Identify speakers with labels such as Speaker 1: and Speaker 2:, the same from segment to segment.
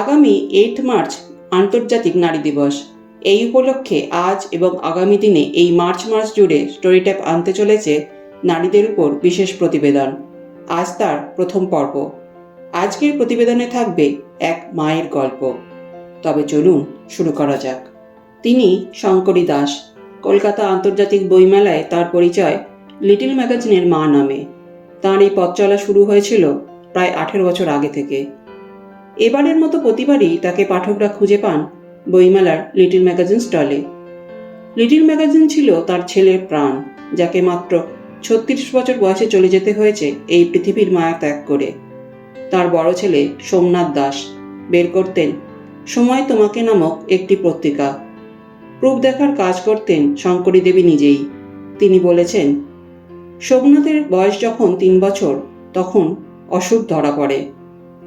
Speaker 1: আগামী eight March আন্তর্জাতিক নারী দিবস। এই উপলক্ষে আজ এবং আগামী দিনে এই মার্চ মাস জুড়ে স্টোরি ট্যাপ আনতে চলেছে নারীদের উপর বিশেষ প্রতিবেদন। আজ তার প্রথম পর্ব। আজকের প্রতিবেদনে থাকবে এক মায়ের গল্প। তবে চলুন শুরু করা যাক। তিনি শঙ্করী দাস। কলকাতা আন্তর্জাতিক বইমেলায় তার পরিচয় লিটিল ম্যাগাজিনের মা নামে। তাঁর এই পথ চলা শুরু হয়েছিল প্রায় আঠেরো বছর আগে থেকে। এবারের মতো প্রতিবারই তাকে পাঠকরা খুঁজে পান বইমেলার লিটিল ম্যাগাজিন স্টলে। লিটিল ম্যাগাজিন ছিল তার ছেলের প্রাণ, যাকে মাত্র ছত্রিশ বছর বয়সে চলে যেতে হয়েছে এই পৃথিবীর মায়া ত্যাগ করে। তার বড় ছেলে সোমনাথ দাস বের করতেন সময় তোমাকে নামক একটি পত্রিকা। প্রুফ দেখার কাজ করতেন শঙ্করী দেবী নিজেই। তিনি বলেছেন, সোমনাথের বয়স যখন তিন বছর, তখন অসুখ ধরা পড়ে।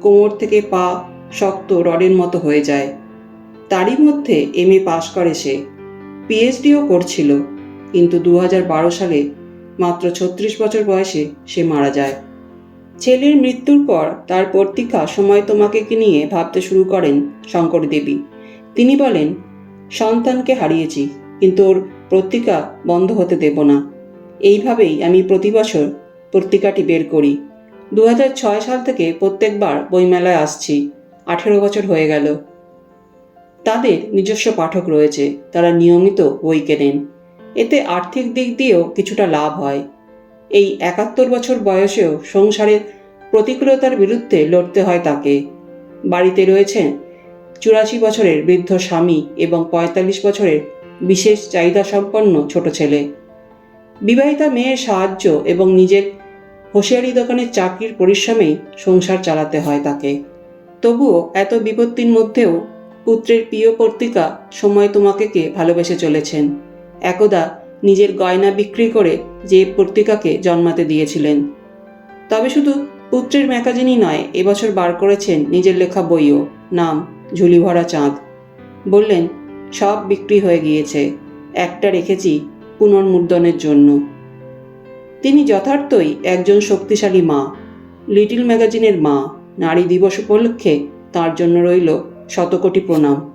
Speaker 1: কোমর থেকে পা শক্ত রডের মতো হয়ে যায়। তারই মধ্যে এম এ পাশ করে সে। পিএইচডিও করছিল, কিন্তু দু হাজার বারো সালে মাত্র ছত্রিশ বছর বয়সে সে মারা যায়। ছেলের মৃত্যুর পর তার পত্রিকা সময় তোমাকে নিয়ে ভাবতে শুরু করেন শঙ্কর দেবী। তিনি বলেন, সন্তানকে হারিয়েছি, কিন্তু ওর পত্রিকা বন্ধ হতে দেব না। এইভাবেই আমি প্রতি বছর পত্রিকাটি বের করি। দু হাজার ছয় সাল থেকে প্রত্যেকবার বইমেলায় আসছি। আঠেরো বছর হয়ে গেল। তাদের নিজস্ব পাঠক রয়েছে। তারা নিয়মিত বই কেনেন। এতে আর্থিক দিক দিয়েও কিছুটা লাভ হয়। এই একাত্তর বছর বয়সেও সংসারের প্রতিকূলতার বিরুদ্ধে লড়তে হয় তাকে। বাড়িতে রয়েছেন চুরাশি বছরের বৃদ্ধ স্বামী এবং পঁয়তাল্লিশ বছরের বিশেষ চাহিদা সম্পন্ন ছোট ছেলে। বিবাহিতা মেয়ের সাহায্য এবং নিজের হোশিয়ারি দোকানের চাকরির পরিশ্রমেই সংসার চালাতে হয় তাকে। তবুও এত বিপত্তির মধ্যেও পুত্রের প্রিয় পত্রিকা সময় তোমাকে কে ভালোবেসে চলেছেন? একদা নিজের গয়না বিক্রি করে যে পত্রিকাকে জন্মাতে দিয়েছিলেন। তবে শুধু পুত্রের ম্যাগাজিনই নয়, এবছর বার করেছেন নিজের লেখা বইও, নাম ঝুলি ভরা চাঁদ। বললেন, সব বিক্রি হয়ে গিয়েছে। একটা রেখেছি পুনর্মুদ্রণের জন্য। তিনি যথার্থই একজন শক্তিশালী মা। লিটিল ম্যাগাজিনের মা। নারী দিবস উপলক্ষে তার জন্য রইল শতকোটি প্রণাম।